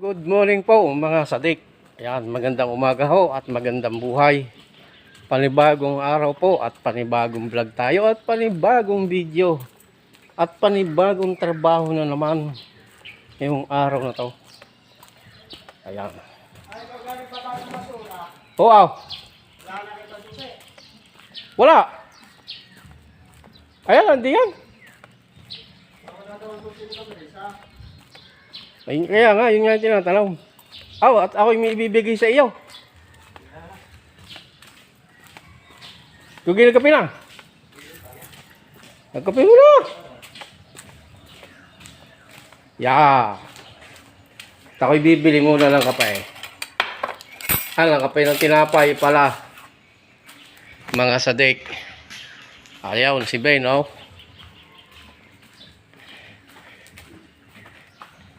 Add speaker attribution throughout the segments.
Speaker 1: Good morning po mga sadik. Ayan, magandang umaga ho at magandang buhay. Panibagong araw po at panibagong vlog tayo at panibagong video. At panibagong trabaho na naman ngayong araw na to. Ayan. Oo. Oh, Wala. Ayan, hindi yan. Ay, kaya nga, yun nga yung tinatanong. Aw, at ako may ibibigay sa iyo. Tugi nagkape na. Nagkape mo na. Ya. At ako'y bibili muna ng kape. Ah, ng kape ng tinapay pala. Mga sadik. Ayaw, si Ben, oh.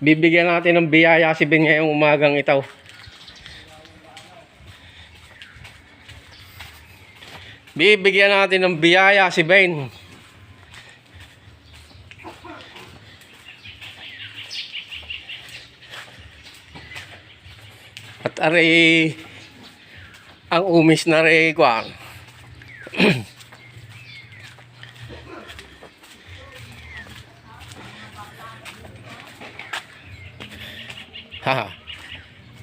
Speaker 1: Bibigyan natin ng biyaya si Ben ngayong umagang ito. Bibigyan natin ng biyaya si Ben. At aray ang umis na rin kwan. Haha.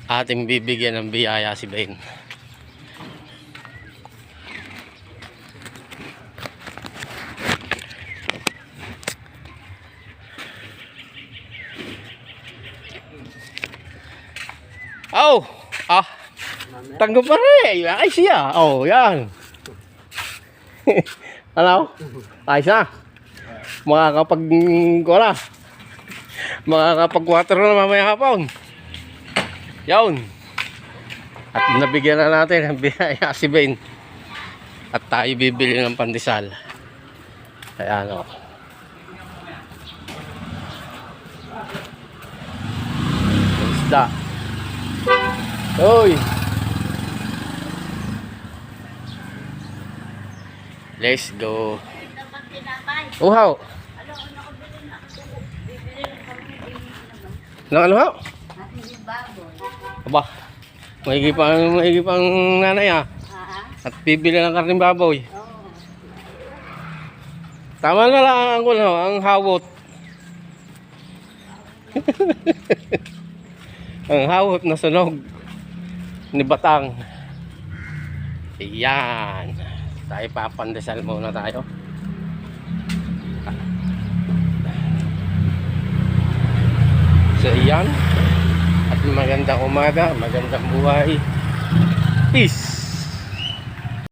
Speaker 1: Ating bibigyan ng biyaya si Ben. Oh, ah. Tanggap pa rin. Ay siya. Oh, yan. ano? Ayos na. Makakapag, wala. Makakapag water na mamaya hapon. Yun. At nabigyan na natin ng biyaya si Ben. At tayo bibili ng pandesal. Ayan o. Isda. Hoy. Let's go. Uhaw. Ano ano ho? Aba. Maigi pa maigi pang nanay ah. At bibili ng karning baboy. Tama na lang ang kuno, ang hawot. ang hawot na sunog ni Batang. Iyan. Tayo papandesal muna tayo. So iyan. At magandang umaga, magandang buhay. Peace.